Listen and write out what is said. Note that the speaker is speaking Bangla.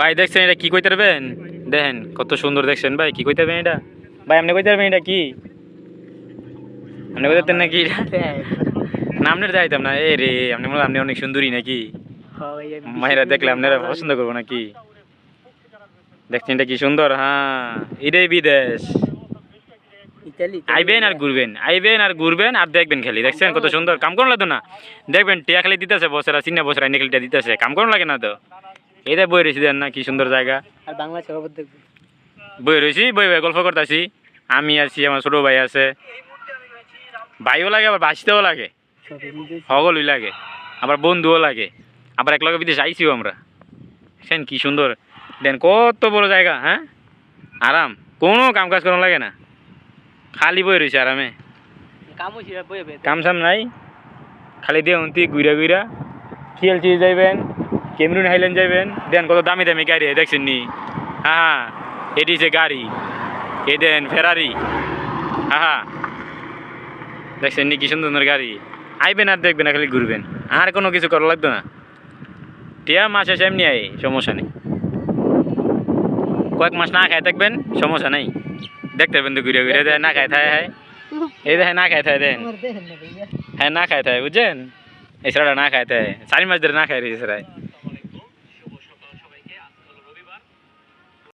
ভাই দেখছেন এটা কি কইতে পারবেন? দেখেন কত সুন্দর দেখছেন ভাই কি কইতে পারবেন এটা? ভাই আপনি কইতে পারবেন এটা কি? আপনি কইতে পারতেন নাকি নামনের যাইতাম না এ রে আপনি মনে আপনি অনেক সুন্দরী নাকি? মায়েরা দেখলে আপনারা পছন্দ করব নাকি? দেখছেন এটা কি সুন্দর? হ্যাঁ এটাই বিদেশ। আইবেন আর ঘুরবেন আইবেন আর ঘুরবেন আর দেখবেন খালি দেখছেন কত সুন্দর। কাম করুন লাগতো না। দেখবেন টিয়া খালি দিতেছে বছরা চিন্না বছরা এনে খালি দিতেছে। কাম করুন লাগে না তো? এটা বই রয়েছি দেন না কি সুন্দর জায়গা। আর বাংলা দেখব। বই রয়েছি বই বই গল্প করতেছি। আমি আছি আমার ছোট ভাই আছে। ভাইও লাগে আবার বাঁচতেও লাগে। সকলই লাগে আবার বন্ধুও লাগে। আবার একলগে বিদেশ আইসিও আমরা। দেখছেন কি সুন্দর। দেন কত বড় জায়গা হ্যাঁ? আরাম কোনো কাম কাজ করানো লাগে না। খালি বই রয়েছে আরামে। কাম সাম নাই। খালি দিয়ে উন্তি ঘুরা ঘুরা সিএলসি যাইবেন। কেমরুন হাইল্যান্ড যাইবেন? দেন কত দামি দামি গাড়ি দেখছেন নি? হ্যাঁ হ্যাঁ। এটি যে গাড়ি। এ দেন ফেরারি হ্যাঁ হ্যাঁ। দেখছেন নি কি সুন্দর গাড়ি। আইবেন আর দেখবেন খালি ঘুরবেন। আর কোনো কিছু করা লাগতো না। টিয়া মাস এসে এমনি আই সমস্যা নেই। কয়েক মাস না খায় থাকবেন, সমস্যা নেই। দেখতে পারবেন তো ঘুরে ঘুরে না খায়, থায় হ্যাঁ। এই দেখে না খায়, থায়, দেন। হ্যাঁ না খাইতে হয় বুঝছেন? সেটা না খায় হয় চারি মাস ধরে না খাই রয়েছে